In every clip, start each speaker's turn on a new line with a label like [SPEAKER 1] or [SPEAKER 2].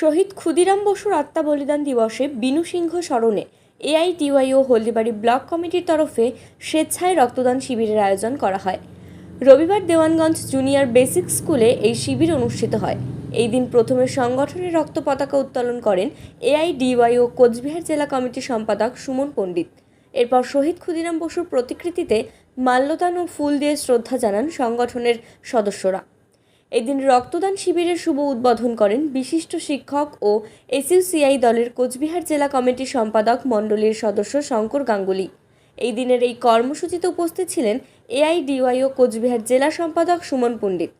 [SPEAKER 1] শহীদ ক্ষুদিরাম বসুর আত্মা বলিদান দিবসে বিনু সিংহ স্মরণে এআইটিওয়াই ও হলদিবাড়ি ব্লক কমিটির তরফে স্বেচ্ছায় রক্তদান শিবিরের আয়োজন করা হয়। রবিবার দেওয়ানগঞ্জ জুনিয়র বেসিক স্কুলে এই শিবির অনুষ্ঠিত হয়। এই দিন প্রথমে সংগঠনের রক্ত পতাকা উত্তোলন করেন এআইডিওয়াই ও কোচবিহার জেলা কমিটির সম্পাদক সুমন পণ্ডিত। এরপর শহীদ ক্ষুদিরাম বসুর প্রতিকৃতিতে মাল্যদান ও ফুল দিয়ে শ্রদ্ধা জানান সংগঠনের সদস্যরা। এদিন রক্তদান শিবিরের শুভ উদ্বোধন করেন বিশিষ্ট শিক্ষক ও এসইউসিআই দলের কোচবিহার জেলা কমিটির সম্পাদক মণ্ডলীর সদস্য শঙ্কর গাঙ্গুলি। এই দিনের এই কর্মসূচিতে উপস্থিত ছিলেন এআইডিওয়াই ও কোচবিহার জেলা সম্পাদক সুমন পণ্ডিত।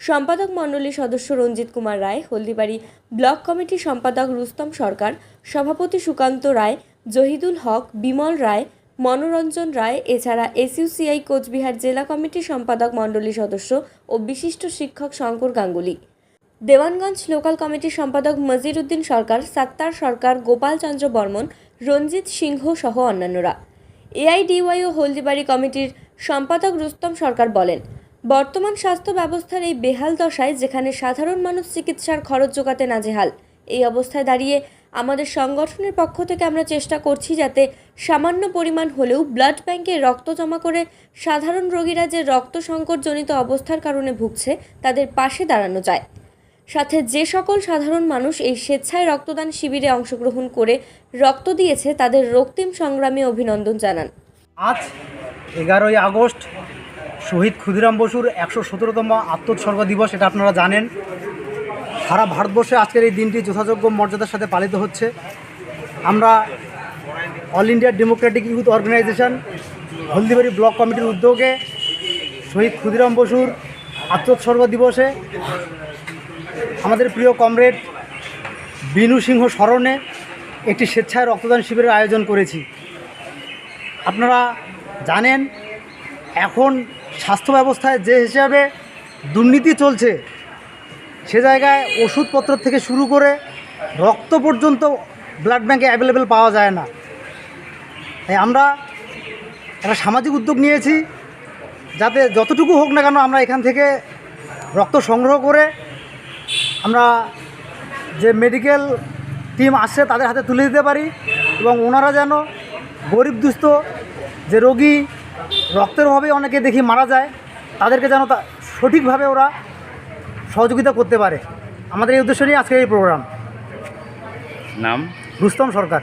[SPEAKER 1] সম্পাদক মণ্ডলীর সদস্য রঞ্জিত কুমার রায়, হলদিবাড়ি ব্লক কমিটির সম্পাদক রুস্তম সরকার, সভাপতি সুকান্ত রায়, জহিদুল হক, বিমল রায় মনোরঞ্জন রায়, এছাড়া এসইউসিআই, কোচবিহার জেলা কমিটির সম্পাদক মণ্ডলী সদস্য ও বিশিষ্ট শিক্ষক শঙ্কর গাঙ্গুলি। দেওয়ানগঞ্জ লোকাল কমিটির সম্পাদক মজির উদ্দিন সরকার, সাত্তার সরকার গোপাল চন্দ্র বর্মন, রঞ্জিত সিংহ সহ অন্যান্যরা। এআইডিওয়াই ও হলদিবাড়ি কমিটির সম্পাদক রুস্তম সরকার বলেন, বর্তমান স্বাস্থ্য ব্যবস্থার এই বেহাল দশায় যেখানে সাধারণ মানুষ চিকিৎসার খরচ জোগাতে নাজেহাল, এই অবস্থায় দাঁড়িয়ে আমাদের সংগঠনের পক্ষ থেকে আমরা চেষ্টা করছি যাতে সামান্য পরিমাণ হলেও ব্লাড ব্যাংকে রক্ত জমা করে সাধারণ রোগীরা যে রক্ত সংকটজনিত অবস্থার কারণে ভুগছে, তাদের পাশে দাঁড়ানো যায়। সাথে যে সকল সাধারণ মানুষ এই স্বেচ্ছায় রক্তদান শিবিরে অংশগ্রহণ করে রক্ত দিয়েছে, তাদের রক্তিম সংগ্রামে অভিনন্দন জানান।
[SPEAKER 2] আজ এগারোই আগস্ট শহীদ ক্ষুদিরাম বসুর একশো সতেরোতম আত্মোৎসর্গ দিবস, এটা আপনারা জানেন। সারা ভারতবর্ষে আজকের এই দিনটি যথাযোগ্য মর্যাদার সাথে পালিত হচ্ছে। আমরা all India democratic youth organisation Haldibari block কমিটির উদ্যোগে শহীদ ক্ষুদিরাম বসুর আত্মোৎসর্গ দিবসে আমাদের প্রিয় কমরেড বিনু সিংহ স্মরণে একটি স্বেচ্ছায় রক্তদান শিবিরের আয়োজন করেছি। আপনারা জানেন, এখন স্বাস্থ্য ব্যবস্থায় যে হিসাবে দুর্নীতি চলছে সে জায়গায় ওষুধপত্র থেকে শুরু করে রক্ত পর্যন্ত ব্লাড ব্যাঙ্কে অ্যাভেলেবেল পাওয়া যায় না। তাই আমরা একটা সামাজিক উদ্যোগ নিয়েছি, যাতে যতটুকু হোক না কেন আমরা এখান থেকে রক্ত সংগ্রহ করে আমরা যে মেডিকেল টিম আসছে তাদের হাতে তুলে দিতে পারি এবং ওনারা যেন গরিব দুস্থ যে রোগী রক্তের অভাবে অনেকে দেখি মারা যায়, তাদেরকে যেন সঠিকভাবে ওরা সহযোগিতা করতে পারে। আমাদের এই উদ্দেশ্য নিয়ে আজকের এই প্রোগ্রাম
[SPEAKER 3] নাম?
[SPEAKER 2] রুস্তম সরকার।